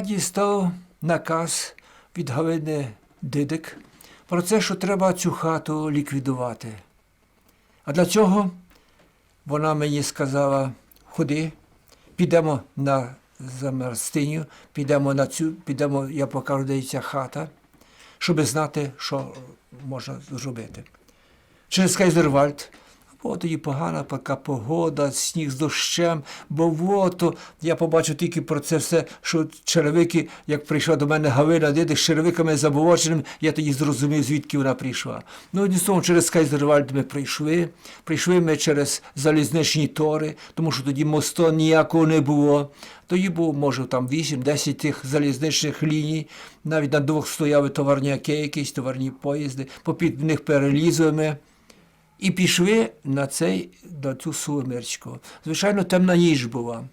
дістав наказ від Галини Дидик про те, що треба цю хату ліквідувати. А для цього вона мені сказала: ходи, підемо на замерстиню, підемо на цю, підемо, я покажу, де ця хата, щоб знати, що можна зробити. Через Кайзервальд. Було тоді погана така погода, сніг з дощем, болото. Я побачив тільки про це все, що черевики, як прийшла до мене Галина Дидик з черевиками заболоченими, я тоді зрозумів, звідки вона прийшла. Ну, словом, через Кайзервальд ми прийшли. Прийшли ми через залізничні тори, тому що тоді мосту ніякого не було. Тоді було, може, там 8-10 тих залізничних ліній, навіть на двох стояли товарняки, якісь товарні поїзди, попід них перелізли ми. І пішли на цей, на цю Соломирську. Звичайно, темна ніч була.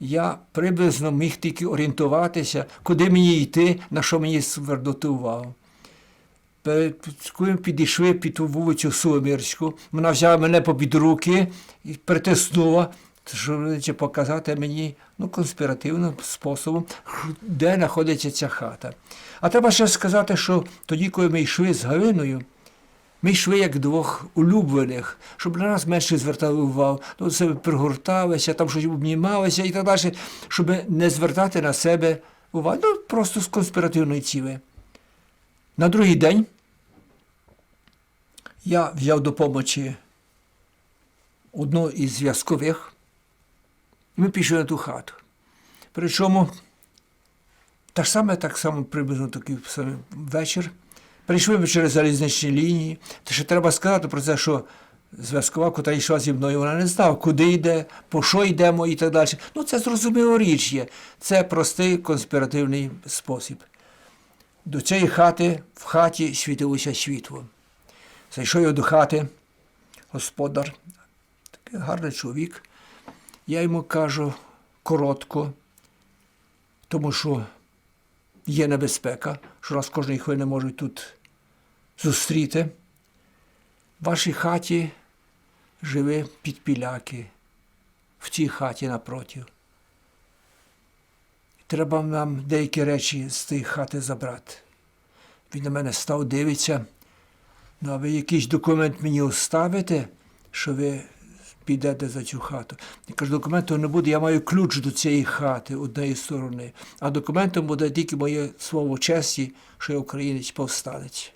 Я приблизно міг тільки орієнтуватися, куди мені йти, на що мені звернути увагу. Коли ми підійшли під ту вулицю Соломирську, вона взяла мене попід руки і притиснула, щоб показати мені ну, конспіративним способом, де знаходиться ця хата. А треба ще сказати, що тоді, коли ми йшли з Галиною, ми йшли як двох улюблених, щоб на нас менше звертали увагу, до себе пригорталися, там щось обнімалися і так далі, щоб не звертати на себе увагу. Ну, просто з конспіративної ціли. На другий день я взяв до помочі одного із зв'язкових, і ми пішли на ту хату. Причому та ж саме, так само приблизно такий самий вечір. Прийшли ми через залізничні лінії. Та ще треба сказати про це, що зв'язкова, котра йшла зі мною, вона не знала, куди йде, по що йдемо і так далі. Ну, це зрозуміло річ є. Це простий конспіративний спосіб. До цієї хати в хаті світилося світло. Зайшов я до хати, господар, такий гарний чоловік. Я йому кажу коротко, тому що є небезпека, що нас кожної хвилини можуть тут зустріти. В вашій хаті живе підпіляки, в цій хаті напротив. Треба нам деякі речі з тієї хати забрати. Він на мене став, дивиться. Ну, а ви якийсь документ мені оставите, що ви підете за цю хату. Я кажу, документу не буде, я маю ключ до цієї хати однієї сторони, а документом буде тільки моє слово честі, що я українець повстанець.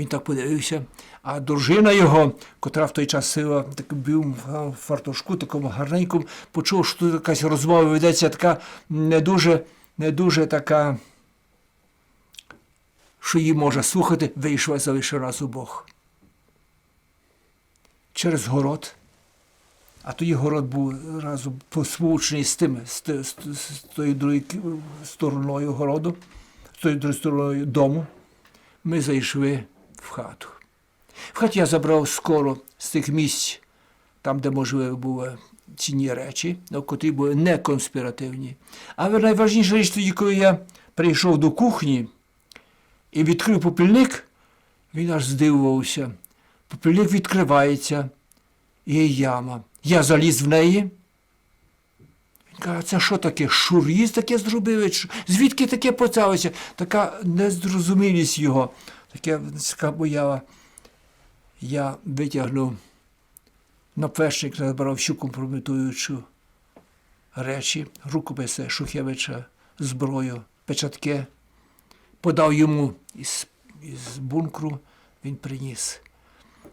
Він так подивився, а дружина його, котра в той час сила, так був в фартушку, такому гарненькому, почув, що тут якась розмова ведеться така не дуже, не дуже така, що її може слухати, вийшла і залишила нас обох через город. А тоді город був разом посполучений з тим, з, те- з, з тою другою стороною городу, з тою другою стороною дому. Ми зайшли в хату. В хаті я забрав скоро з тих місць, там, де, можливо, були цінні речі, ну, котрі були не конспіративні. Але найважніша річ тоді, коли я прийшов до кухні і відкрив попільник, він аж здивувався. Попільник відкривається, є яма. Я заліз в неї. Він каже, це що таке? Шуріз таке зробили? Звідки таке почалося? Така незрозумілість його, таке така боява. Я витягнув на пешник, забрав всю компрометуючу речі, рукописи Шухевича, зброю, печатки, подав йому із, із бункру, він приніс.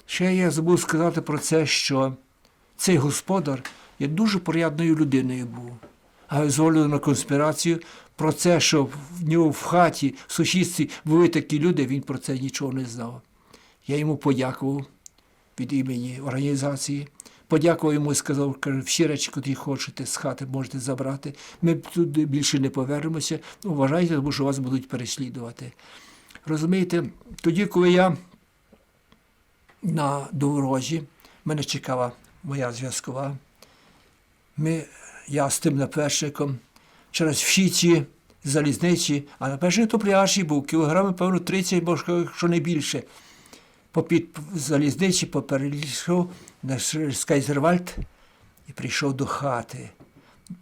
Ще я забув сказати про це, що цей господар є дуже порядною людиною був. А з на конспірацію, про це, що в нього в хаті, в сусідстві були такі люди, він про це нічого не знав. Я йому подякував від імені організації. Подякував йому і сказав, каже, всі речі, які хочете з хати, можете забрати. Ми туди більше не повернемося. Ну, вважайте, тому що вас будуть переслідувати. Розумієте, тоді, коли я на дорозі. Мене чекала моя зв'язкова. Ми, я з тим напершником через всі ці залізниці, а напершник то пляші був, кілограми, певно, 30, може, якщо не більше. Попід залізниці поперейшов на Скайзервальд і прийшов до хати.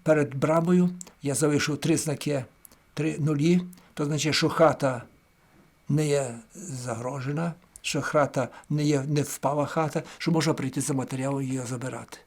перед брамою я залишив три знаки, три нулі. То означає, що хата не є загрожена, що хата не є не впала хата, що можна прийти за матеріалом і її забирати.